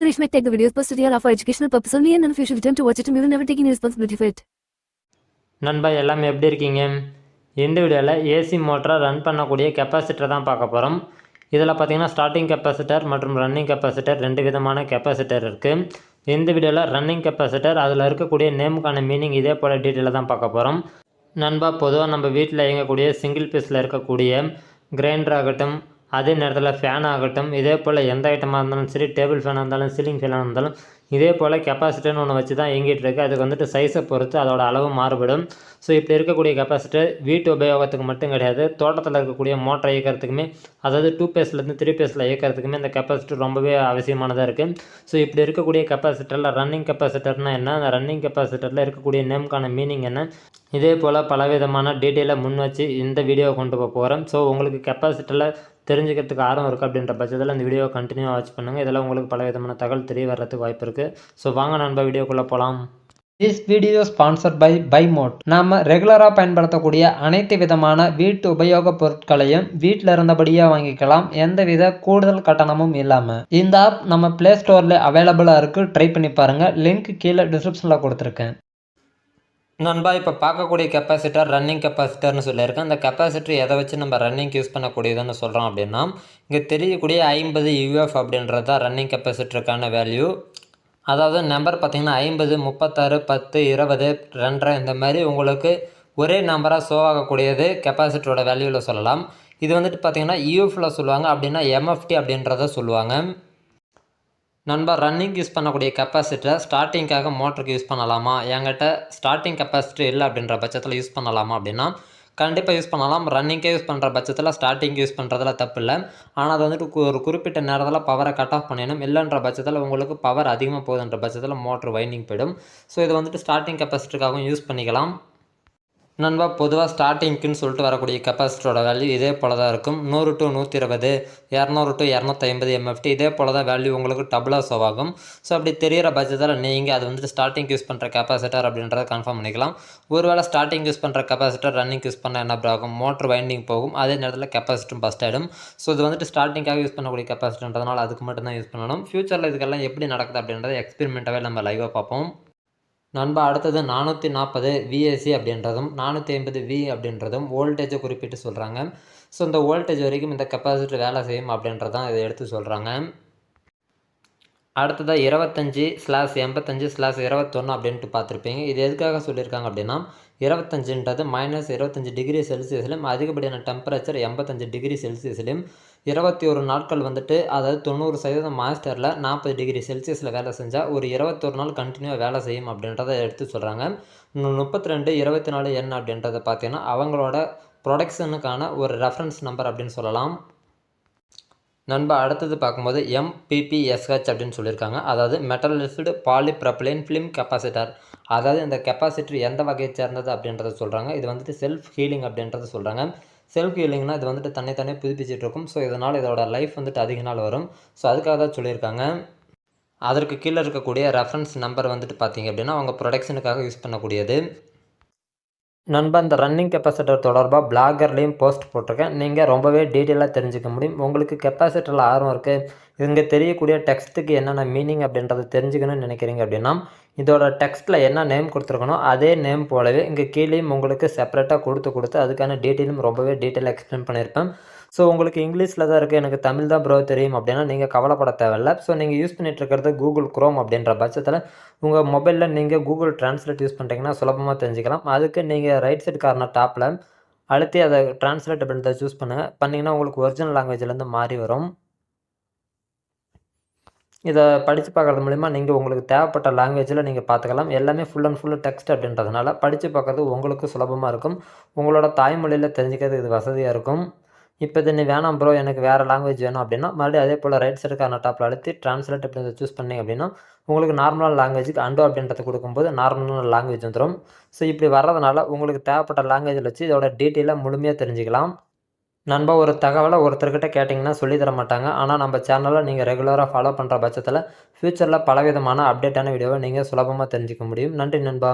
Rish might take the videos posted here are for educational purpose only and in future return to watch it. And we will never take any responsibility for it. நண்பா எல்லாமே எப்படி இருக்கீங்க? இந்த வீடியோவில் AC மோட்டரை run பண்ணக்கூடிய capacitor தான் பார்க்க போகிறோம் இதில் பார்த்தீங்கன்னா ஸ்டார்டிங் கெப்பாசிட்டர் மற்றும் ரன்னிங் கெப்பாசிட்டர் ரெண்டு விதமான கெப்பாசிட்டர் இருக்குது இந்த வீடியோவில் ரன்னிங் கெப்பாசிட்டர் அதில் இருக்கக்கூடிய நேமுக்கான மீனிங் இதே போல் டீட்டெயிலாக தான் பார்க்க போகிறோம் நண்பா பொதுவாக நம்ம வீட்டில் இயங்கக்கூடிய சிங்கிள் பீஸில் இருக்கக்கூடிய கிரைண்டர் ஆகட்டும் அதே நேரத்தில் ஃபேன் ஆகட்டும் இதே போல் எந்த ஐட்டமாக இருந்தாலும் சரி டேபிள் ஃபேனாக இருந்தாலும் சீலிங் ஃபேனாக இருந்தாலும் இதே போல் கெப்பாசிட்டர்னு ஒன்று வச்சு தான் இயங்கிட்டு இருக்குது அதுக்கு வந்துட்டு சைஸை பொறுத்து அதோட அளவு மாறுபடும். ஸோ இப்படி இருக்கக்கூடிய கெப்பாசிட்டர் வீட்டு உபயோகத்துக்கு மட்டும் கிடையாது. தோட்டத்தில் இருக்கக்கூடிய மோட்டரை இயக்கிறதுக்குமே அதாவது டூ பேஸ்லேருந்து த்ரீ பேஸில் இயக்கிறதுக்குமே இந்த கெப்பாசிட்டர் ரொம்பவே அவசியமானதாக இருக்குது ஸோ இப்படி இருக்கக்கூடிய கெப்பாசிட்டரில் ரன்னிங் கெப்பாசிட்டர்னால் என்ன? அந்த ரன்னிங் கெப்பாசிட்டரில் இருக்கக்கூடிய நேம்க்கான மீனிங் என்ன? இதே போல் பலவிதமான டீட்டெயிலை முன் வச்சு இந்த வீடியோவை கொண்டு போக போகிறேன் ஸோ உங்களுக்கு கெப்பாசிட்டரில் தெரிஞ்சுக்கிறதுக்கு ஆர்வம் இருக்குது அப்படின்ற பட்சத்தில் இந்த வீடியோவை கண்டினியூ வாட்ச் பண்ணுங்கள் இதெல்லாம் உங்களுக்கு பல விதமான தகவல் தெரிய வர்றதுக்கு வாய்ப்பு இருக்குது ஸோ வாங்க நண்பா வீடியோக்குள்ளே போகலாம் திஸ் வீடியோ ஸ்பான்சர் பை பைமோட் நாம் ரெகுலராக பயன்படுத்தக்கூடிய அனைத்து விதமான வீட்டு உபயோகப் பொருட்களையும் வீட்டில் இருந்தபடியே வாங்கிக்கலாம். எந்தவித கூடுதல் கட்டணமும் இல்லாமல் இந்த ஆப் நம்ம ப்ளே ஸ்டோரில் அவைலபிளாக இருக்குது ட்ரை பண்ணி பாருங்கள் லிங்க் கீழே டிஸ்கிரிப்ஷனில் கொடுத்துருக்கேன். நண்பா இப்போ பார்க்கக்கூடிய கெப்பாசிட்டர் ரன்னிங் கெப்பாசிட்டர்னு சொல்லியிருக்கேன் அந்த கெப்பாசிட்டர் எதை வச்சு நம்ம ரன்னிங் யூஸ் பண்ணக்கூடியதுன்னு சொல்கிறோம் அப்படின்னா இங்கே தெரியக்கூடிய ஐம்பது யூஎஃப் அப்படின்றது தான் ரன்னிங் கெப்பாசிட்டருக்கான வேல்யூ அதாவது நம்பர் பார்த்திங்கன்னா ஐம்பது முப்பத்தாறு பத்து இருபது ரெண்டரை இந்த மாதிரி உங்களுக்கு ஒரே நம்பராக ஷோ ஆகக்கூடியது கெப்பாசிட்டரோட வேல்யூவில் சொல்லலாம். இது வந்துட்டு பார்த்திங்கன்னா யூஎஃப்பில் சொல்லுவாங்க அப்படின்னா எம்எஃப்டி அப்படின்றத சொல்லுவாங்க. நண்பா ரன்னிங் யூஸ் பண்ணக்கூடிய கெப்பாசிட்டரை ஸ்டார்டிங்காக மோட்டருக்கு யூஸ் பண்ணலாமா? என்கிட்ட ஸ்டார்டிங் கெப்பாசிட்டி இல்லை அப்படின்ற பட்சத்தில் யூஸ் பண்ணலாமா அப்படின்னா கண்டிப்பாக யூஸ் பண்ணலாம். ரன்னிங்கே யூஸ் பண்ணுற பட்சத்தில் ஸ்டார்டிங் யூஸ் பண்ணுறதுல தப்பு இல்லை ஆனால் அது வந்துட்டு கு- ஒரு குறிப்பிட்ட நேரத்தில் பவரை கட் ஆஃப் பண்ணிடணும். இல்லைன்ற பட்சத்தில் உங்களுக்கு பவர் அதிகமாக போகுதுன்ற பட்சத்தில் மோட்ரு வைண்டிங் போயிடும். ஸோ இதை வந்துட்டு ஸ்டார்டிங் கெப்பாசிட்டிக்காகவும் யூஸ் பண்ணிக்கலாம். நண்பா பொதுவாக ஸ்டார்டிங்க்குன்னு சொல்லிட்டு வரக்கூடிய கெப்பாசிட்டரோட வேல்யூ இதே போல தான் இருக்கும். நூறு டு நூற்றி இருபது இரநூறு டு இரநூத்தி ஐம்பது எம்எஃப்டி இதே போல தான் வேல்யூ உங்களுக்கு டபுளாக ஷோ ஆகும். ஸோ அப்படி தெரியிற பட்சத்தில் நீங்கள் அது வந்துட்டு ஸ்டார்டிங் யூஸ் பண்ணுற கெப்பாசிட்டர் அப்படின்றத கன்ஃபார்ம் பண்ணிக்கலாம். ஒருவேளை ஸ்டார்டிங் யூஸ் பண்ணுற கெப்பாசிட்டர் ரன்னிங் யூஸ் பண்ணால் என்ன ஆகும்? மோட்டர் வைண்டிங் போகும். அதே நேரத்தில் கெப்பாசிட்டும் பஸ்ட் ஆகிடும் ஸோ இது வந்துட்டு ஸ்டார்டிங்காக யூஸ் பண்ணக்கூடிய கெப்பாசிட்டர்ன்றதுனால அதுக்கு மட்டும் தான் யூஸ் பண்ணணும் ஃப்யூச்சரில் இதுக்கெல்லாம் எப்படி நடக்குது அப்படின்றத எக்ஸ்பெரிமெண்ட்டாகவே நம்ம லைவாக பார்ப்போம். நண்பா அடுத்தது நானூற்றி நாற்பது விஎஸ்சி அப்படின்றதும் நானூற்றி ஐம்பது வி அப்படின்றதும் வோல்டேஜை குறிப்பிட்டு சொல்கிறாங்க ஸோ இந்த வோல்டேஜ் வரைக்கும் இந்த கெப்பாசிட்டர் வேலை செய்யும் அப்படின்றதான் இதை எடுத்து சொல்கிறாங்க அடுத்ததாக இருபத்தஞ்சி ஸ்லாஸ் எண்பத்தஞ்சு ஸ்லாஸ் இருபத்தொன்று அப்படின்ட்டு பார்த்துருப்பீங்க. இது எதுக்காக சொல்லியிருக்காங்க அப்படின்னா இருபத்தஞ்சுன்றது மைனஸ் இருபத்தஞ்சி டிகிரி செல்சியஸ்லையும் அதிகப்படியான டெம்பரேச்சர் எண்பத்தஞ்சு டிகிரி செல்சியஸ்லையும் இருபத்தி ஒரு நாட்கள் வந்துட்டு அதாவது தொண்ணூறு சதவீதம் மாஸ்டரில் நாற்பது டிகிரி செல்சியஸில் வேலை செஞ்சால் ஒரு இருபத்தொரு நாள் கண்டினியூவாக வேலை செய்யும் அப்படின்றத எடுத்து சொல்கிறாங்க முப்பத்தி ரெண்டு இருபத்தி நாலு என்ன அப்படின்றத பார்த்தீங்கன்னா அவங்களோட ப்ரொடக்ஷனுக்கான ஒரு ரெஃபரன்ஸ் நம்பர் அப்படின்னு சொல்லலாம். நண்பா அடுத்தது பார்க்கும்போது எம்பிபிஎஸ்ஹெச் அப்படின்னு சொல்லியிருக்காங்க. அதாவது மெட்டலிஸ்டு பாலிப்ரப்ளைன் ஃபிலிம் கெப்பாசிட்டர் அதாவது இந்த கெப்பாசிட்டர் எந்த வகையை சேர்ந்தது அப்படின்றத சொல்கிறாங்க இது வந்துட்டு செல்ஃப் ஹீலிங் அப்படின்றத சொல்கிறாங்க செல்ஃப் ஹீலிங்னா இது வந்துட்டு தன்னைத்தானே புதுப்பிச்சுட்டு இருக்கும். ஸோ இதனால் இதோட லைஃப் வந்துட்டு அதிக நாள் வரும். ஸோ அதுக்காக தான் சொல்லியிருக்காங்க. அதற்கு கீழே இருக்கக்கூடிய ரெஃபரன்ஸ் நம்பர் வந்துட்டு பார்த்தீங்க அப்படின்னா அவங்க ப்ரொடக்ஷனுக்காக யூஸ் பண்ணக்கூடியது. நண்பா இந்த ரன்னிங் கெப்பாசிட்டர் தொடர்பாக பிளாகர்லேயும் போஸ்ட் போட்டிருக்கேன். நீங்கள் ரொம்பவே டீட்டெயிலாக தெரிஞ்சுக்க முடியும். உங்களுக்கு கெப்பாசிட்டரில் ஆர்வம் இருக்குது இங்கே தெரியக்கூடிய டெக்ஸ்ட்டுக்கு என்னென்ன மீனிங் அப்படின்றத தெரிஞ்சுக்கணும்னு நினைக்கிறீங்க அப்படின்னா இதோட டெக்ஸ்ட்டில் என்ன நேம் கொடுத்துருக்கணும் அதே நேம் போலவே இங்கே கீழேயும் உங்களுக்கு செப்பரேட்டாக கொடுத்து கொடுத்து அதுக்கான டீட்டெயிலும் ரொம்பவே டீட்டெயிலாக எக்ஸ்பிளைன் பண்ணியிருப்பேன். ஸோ உங்களுக்கு இங்கிலீஷில் தான் இருக்குது எனக்கு தமிழ் தான் ப்ரோ தெரியும் அப்படின்னா நீங்கள் கவலைப்பட தேவையில்ல. ஸோ நீங்கள் யூஸ் பண்ணிகிட்டு இருக்கிறது கூகுள் குரோம் அப்படின்ற பட்சத்தில் உங்கள் மொபைலில் நீங்கள் கூகுள் ட்ரான்ஸ்லேட் யூஸ் பண்ணுறீங்கன்னா சுலபமாக தெரிஞ்சுக்கலாம். அதுக்கு நீங்கள் ரைட் சைடு கார்னர் டாப்பில் அழுத்தி அதை ட்ரான்ஸ்லேட் அப்படின்றத சூஸ் பண்ணுங்கள் பண்ணிங்கன்னா உங்களுக்கு ஒரிஜினல் லாங்குவேஜ்லேருந்து மாறி வரும். இதை படித்து பார்க்குறது மூலிமா நீங்கள் உங்களுக்கு தேவைப்பட்ட லாங்குவேஜில் நீங்கள் பார்த்துக்கலாம். எல்லாமே ஃபுல் அண்ட் ஃபுல் டெக்ஸ்ட் அப்படின்றதுனால படித்து பார்க்குறது உங்களுக்கு சுலபமாக இருக்கும். உங்களோட தாய்மொழியில் தெரிஞ்சுக்கிறது இது வசதியாக இருக்கும். இப்போ இது நீ வேணாம் ப்ரோ எனக்கு வேறு லாங்குவேஜ் வேணும் அப்படின்னா மறுபடியும் அதே போல் ரைட் சைடுக்கான டாப்பில் அழுத்தி ட்ரான்ஸ்லேட் அப்படின்றத சூஸ் பண்ணி அப்படின்னா உங்களுக்கு நார்மலான லாங்குவேஜுக்கு அண்டோ அப்படின்றத கொடுக்கும்போது நார்மலான லாங்குவேஜ் வந்துடும் ஸோ இப்படி வர்றதுனால உங்களுக்கு தேவைப்பட்ட லாங்குவேஜில் வச்சு இதோட டீட்டெயிலாக முழுமையாக தெரிஞ்சுக்கலாம். நண்பா ஒரு தகவலை ஒருத்தர்கிட்ட கேட்டிங்கன்னா சொல்லி தர மாட்டாங்க. ஆனால் நம்ம சேனலை நீங்கள் ரெகுலராக ஃபாலோ பண்ணுற பட்சத்தில் ஃப்யூச்சரில் பலவிதமான அப்டேட்டான வீடியோவை நீங்கள் சுலபமாக தெரிஞ்சுக்க முடியும். நன்றி நண்பா.